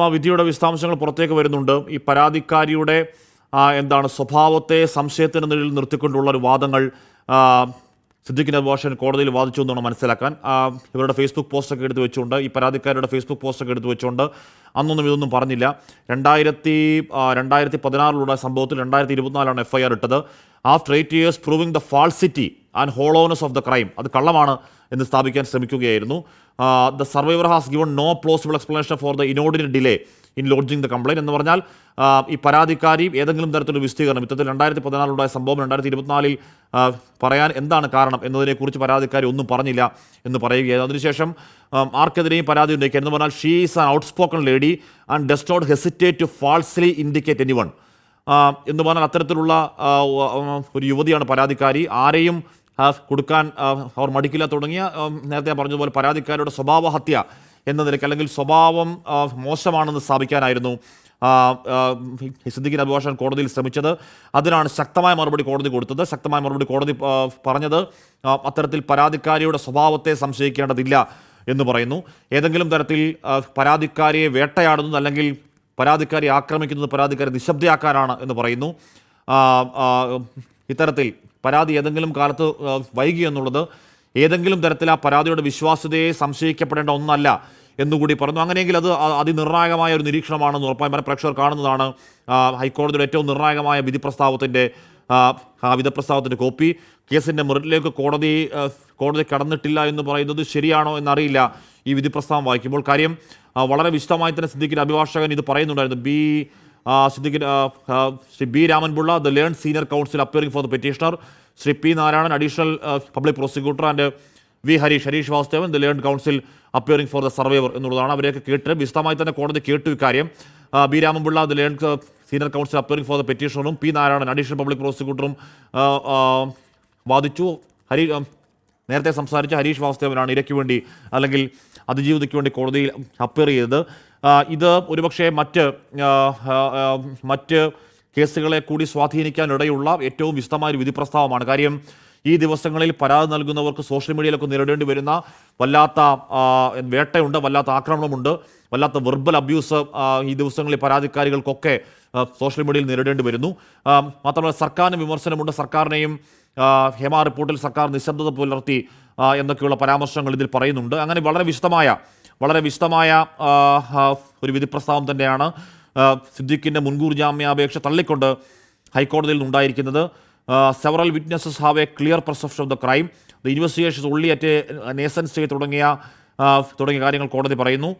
ആ വിധിയുടെ വിശദാംശങ്ങൾ പുറത്തേക്ക് വരുന്നുണ്ട്. ഈ പരാതിക്കാരിയുടെ എന്താണ് സ്വഭാവത്തെ സംശയത്തിന് നിഴലിൽ നിർത്തിക്കൊണ്ടുള്ള ഒരു വാദങ്ങൾ സിദ്ദിഖിന് സിദ്ദിഖ് നബാഷൻ കോടതിയിൽ വാദിച്ചു എന്നാണ് മനസ്സിലാക്കാൻ. ഇവരുടെ ഫേസ്ബുക്ക് പോസ്റ്റൊക്കെ എടുത്ത് വെച്ചുകൊണ്ട് ഈ പരാതിക്കാരുടെ ഫേസ്ബുക്ക് പോസ്റ്റൊക്കെ എടുത്ത് വെച്ചുകൊണ്ട് അന്നൊന്നും ഇതൊന്നും പറഞ്ഞില്ല. രണ്ടായിരത്തി രണ്ടായിരത്തി പതിനാറിലുള്ള സംഭവത്തിൽ രണ്ടായിരത്തി ഇരുപത്തിനാലാണ് എഫ് ഐ ആർ ഇട്ടത്. After eight years proving the falsity and hollowness of the crime അത് കള്ളമാണ് എന്ന് സ്ഥാപിക്കാൻ ശ്രമിക്കുകയായിരുന്നു. The survivor has given no plausible explanation for the inordinate delay in lodging the complaint എന്ന് പറഞ്ഞാൽ ഈ പരാതിക്കാരി ഏതെങ്കിലും തരത്തിലുള്ള വിശദീകരണം ഇത്തരത്തിൽ രണ്ടായിരത്തി പതിനാലുണ്ടായ സംഭവം രണ്ടായിരത്തി ഇരുപത്തിനാലിൽ പറയാൻ എന്താണ് കാരണം എന്നതിനെക്കുറിച്ച് പരാതിക്കാരി ഒന്നും പറഞ്ഞില്ല എന്ന് പറയുകയായിരുന്നു. അതിനുശേഷം ആർക്കെതിരെയും പരാതി ഉന്നയിക്കുക എന്ന് പറഞ്ഞാൽ she is an outspoken lady and does not hesitate to falsely indicate anyone എന്ന് പറഞ്ഞാൽ അത്തരത്തിലുള്ള ഒരു യുവതിയാണ് പരാതിക്കാരി. ആരെയും കൊടുക്കാൻ അവർ മടിക്കില്ല തുടങ്ങിയ നേരത്തെ ഞാൻ പറഞ്ഞതുപോലെ പരാതിക്കാരുടെ സ്വഭാവ ഹത്യ എന്ന നിലയ്ക്ക് അല്ലെങ്കിൽ സ്വഭാവം മോശമാണെന്ന് സ്ഥാപിക്കാനായിരുന്നു സിദ്ദിഖിൻ അഭിഭാഷകൻ കോടതിയിൽ ശ്രമിച്ചത്. അതിനാണ് ശക്തമായ മറുപടി കോടതി കൊടുത്തത്. ശക്തമായ മറുപടി കോടതി പറഞ്ഞത് അത്തരത്തിൽ പരാതിക്കാരിയുടെ സ്വഭാവത്തെ സംശയിക്കേണ്ടതില്ല എന്ന് പറയുന്നു. ഏതെങ്കിലും തരത്തിൽ പരാതിക്കാരിയെ വേട്ടയാടുന്നത് അല്ലെങ്കിൽ പരാതിക്കാരി ആക്രമിക്കുന്നത് പരാതിക്കാരി നിശബ്ദയാക്കാനാണ് എന്ന് പറയുന്നു. ഇത്തരത്തിൽ പരാതി ഏതെങ്കിലും കാലത്ത് വൈകി എന്നുള്ളത് ഏതെങ്കിലും തരത്തിൽ ആ പരാതിയുടെ വിശ്വാസ്യതയെ സംശയിക്കപ്പെടേണ്ട ഒന്നല്ല എന്നുകൂടി പറഞ്ഞു. അങ്ങനെയെങ്കിൽ അത് അതിനിർണായകമായ ഒരു നിരീക്ഷണമാണെന്ന് ഉറപ്പായും പല പ്രേക്ഷകർ കാണുന്നതാണ് ഹൈക്കോടതിയുടെ ഏറ്റവും നിർണായകമായ വിധി പ്രസ്താവത്തിന്റെ ആ, ആ വിധി പ്രസ്താവത്തിന്റെ കോപ്പി. കേസിന്റെ മെറിറ്റിലേക്ക് കോടതി കോടതി കടന്നിട്ടില്ല എന്ന് പറയുന്നത് ശരിയാണോ എന്നറിയില്ല ഈ വിധി പ്രസ്താവം വായിക്കുമ്പോൾ. കാര്യം വളരെ വിശദമായി തന്നെ സിദ്ദിഖിന്റെ അഭിഭാഷകൻ ഇത് പറയുന്നുണ്ടായിരുന്നു. B സിദ്ദിഖിൻ Shri B Raman Pillai the learned senior counsel appearing for the petitioner. Shri P Narayanan additional public prosecutor and V Harish Harish Vasudevan the learned counsel appearing for the survivor എന്നുള്ളതാണ് അവരെയൊക്കെ കേട്ട് വിശദമായി തന്നെ കോടതി കേട്ടു ഇക്കാര്യം. B Raman Pillai the learned senior counsel appearing for the പെറ്റീഷണറും P Narayanan additional public പ്രോസിക്യൂട്ടറും വാദിച്ചു. ഹരി നേരത്തെ സംസാരിച്ച ഹരീഷ് വാസുദേവനാണ് ഇരയ്ക്ക് വേണ്ടി അല്ലെങ്കിൽ അതിജീവിതയ്ക്ക് വേണ്ടി കോടതിയിൽ അപ്പിയർ ചെയ്തത്. ഇത് ഒരുപക്ഷെ മറ്റ് മറ്റ് കേസുകളെ കൂടി സ്വാധീനിക്കാനിടയുള്ള ഏറ്റവും വിശദമായ വിധി പ്രസ്താവമാണ് കാര്യം ഈ ദിവസങ്ങളിൽ പരാതി നൽകുന്നവർക്ക് സോഷ്യൽ മീഡിയയിലൊക്കെ നേരിടേണ്ടി വരുന്ന വല്ലാത്ത വേട്ടയുണ്ട് വല്ലാത്ത ആക്രമണമുണ്ട് വല്ലാത്ത വെർബൽ അബ്യൂസ് ഈ ദിവസങ്ങളിൽ പരാതിക്കാരികൾക്കൊക്കെ സോഷ്യൽ മീഡിയയിൽ നേരിടേണ്ടി വരുന്നു. മാത്രമല്ല സർക്കാരിന് വിമർശനമുണ്ട് സർക്കാരിനെയും ഹേമ റിപ്പോർട്ടിൽ സർക്കാർ നിശബ്ദത പുലർത്തി എന്നൊക്കെയുള്ള പരാമർശങ്ങൾ ഇതിൽ പറയുന്നുണ്ട്. അങ്ങനെ വളരെ വിശദമായ വളരെ വിശദമായ ഒരു വിധി പ്രസ്താവം തന്നെയാണ് സിദ്ദിഖിന്റെ മുൻകൂർ ജാമ്യാപേക്ഷ തള്ളിക്കൊണ്ട് ഹൈക്കോടതിയിൽ നിന്നുണ്ടായിരിക്കുന്നത്. Several witnesses have a clear perception of the crime the investigation only at nascent stage തുടങ്ങിയ തുടങ്ങിയ കാര്യങ്ങൾ കോടതി പറയുന്നു.